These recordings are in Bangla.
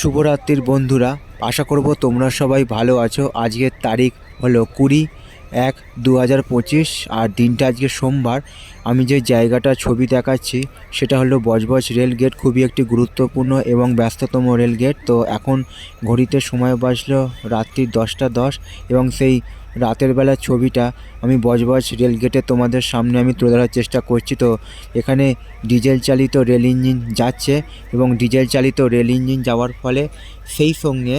শুভরাত্রির বন্ধুরা, আশা করব তোমরা সবাই ভালো আছো। আজকের তারিখ হলো কুড়ি এক দু হাজার পঁচিশ আর দিনটা আজকে সোমবার। আমি যে জায়গাটা ছবি দেখাচ্ছি, সেটা হলো বজবজ রেল গেট, খুবই একটি গুরুত্বপূর্ণ এবং ব্যস্ততম রেল গেট। তো এখন ঘড়িতে সময় বাজলো রাত্রি দশটা দশ এবং সেই রাতের বেলার ছবিটা আমি বজবজ রেল গেটে তোমাদের সামনে আমি তুলে ধরার চেষ্টা করছি। তো এখানে ডিজেল চালিত রেল ইঞ্জিন যাচ্ছে এবং ডিজেল চালিত রেল ইঞ্জিন যাওয়ার ফলে সেই সঙ্গে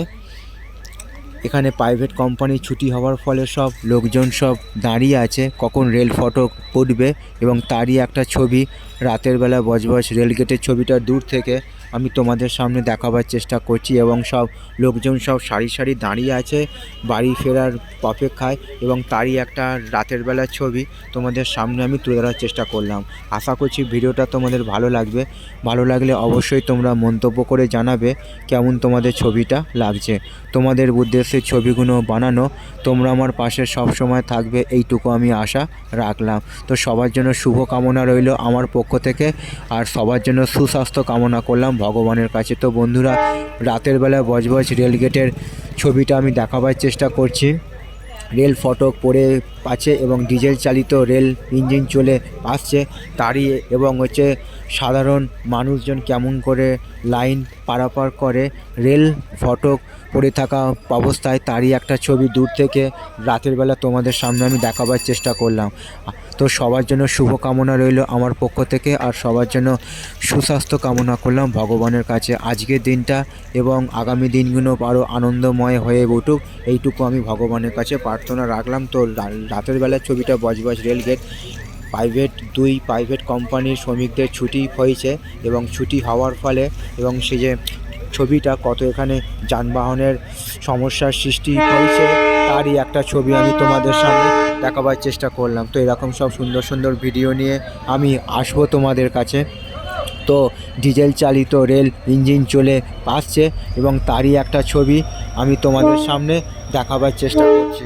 এখানে প্রাইভেট কোম্পানি ছুটি হওয়ার ফলে সব লোকজন সব দাঁড়িয়ে আছে, কখন রেল ফটক উঠবে এবং তারই একটা ছবি রাতের বেলা বজবজ রেলগেটের ছবিটা দূর থেকে আমি তোমাদের সামনে দেখাবার চেষ্টা করছি এবং সব লোকজন সব সারি সারি দাঁড়িয়ে আছে, বাড়ি ফেরার অপেক্ষায় এবং তারই একটা রাতের বেলার ছবি তোমাদের সামনে আমি তুলে ধরার চেষ্টা করলাম। আশা করছি ভিডিওটা তোমাদের ভালো লাগবে। ভালো লাগলে অবশ্যই তোমরা মন্তব্য করে জানাবে কেমন তোমাদের ছবিটা লাগছে। তোমাদের উদ্দেশ্যে ছবিগুলো বানানো, তোমরা আমার পাশে সব সময় থাকবে, এইটুকু আমি আশা রাখলাম। তো সবার জন্য শুভ কামনা রইল আমার পক্ষ থেকে আর সবার জন্য সুস্বাস্থ্য কামনা করলাম ভগবানের কাছে। তো বন্ধুরা, রাতের বেলা বজবজ রেলগেটের ছবিটা আমি দেখাবার চেষ্টা করছি। রেল ফটক পড়ে আছে এবং ডিজেল চালিত রেল ইঞ্জিন চলে আসছে। তারই এবং হচ্ছে সাধারণ মানুষজন কেমন করে লাইন পারাপার করে। রেল ফটক পড়ে থাকা অবস্থায় তারই একটা ছবি দূর থেকে রাতের বেলা তোমাদের সামনে আমি দেখাবার চেষ্টা করলাম। তো সবার জন্য শুভ কামনা রইল আমার পক্ষ থেকে আর সবার জন্য সুস্বাস্থ্য কামনা করলাম ভগবানের কাছে। আজকের দিনটা এবং আগামী দিনগুলো আরও আনন্দময় হয়ে উঠুক। এইটুকু আমি ভগবানের কাছে প্রার্থনা রাখলাম। তো রাতের বেলার ছবিটা বজবজ রেলগেট প্রাইভেট দুই প্রাইভেট কোম্পানির শ্রমিকদের ছুটি হয়েছে এবং ছুটি হওয়ার ফলে এবং সে যে ছবিটা কত এখানে যানবাহনের সমস্যার সৃষ্টি হয়েছে। তারই একটা ছবি আমি তোমাদের সামনে দেখাবার চেষ্টা করলাম। তো এরকম সব সুন্দর সুন্দর ভিডিও নিয়ে আমি আসব তোমাদের কাছে। তো ডিজেল চালিত রেল ইঞ্জিন চলে আসছে এবং তারই একটা ছবি আমি তোমাদের সামনে দেখাবার চেষ্টা করছি।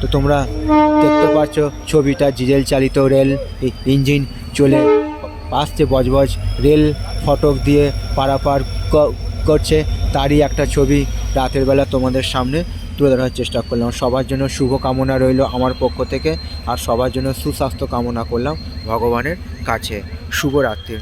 তো তোমরা দেখতে পাচ্ছ ছবিটা, ডিজেল চালিত রেল ইঞ্জিন চলে আসছে। বজবজ রেল ফটক দিয়ে পারাপার করছে। তারই একটা ছবি রাতের বেলা তোমাদের সামনে তুলে ধরার চেষ্টা করলাম। সবার জন্য শুভ কামনা রইল আমার পক্ষ থেকে আর সবার জন্য সুস্বাস্থ্য কামনা করলাম ভগবানের কাছে। শুভরাত্রি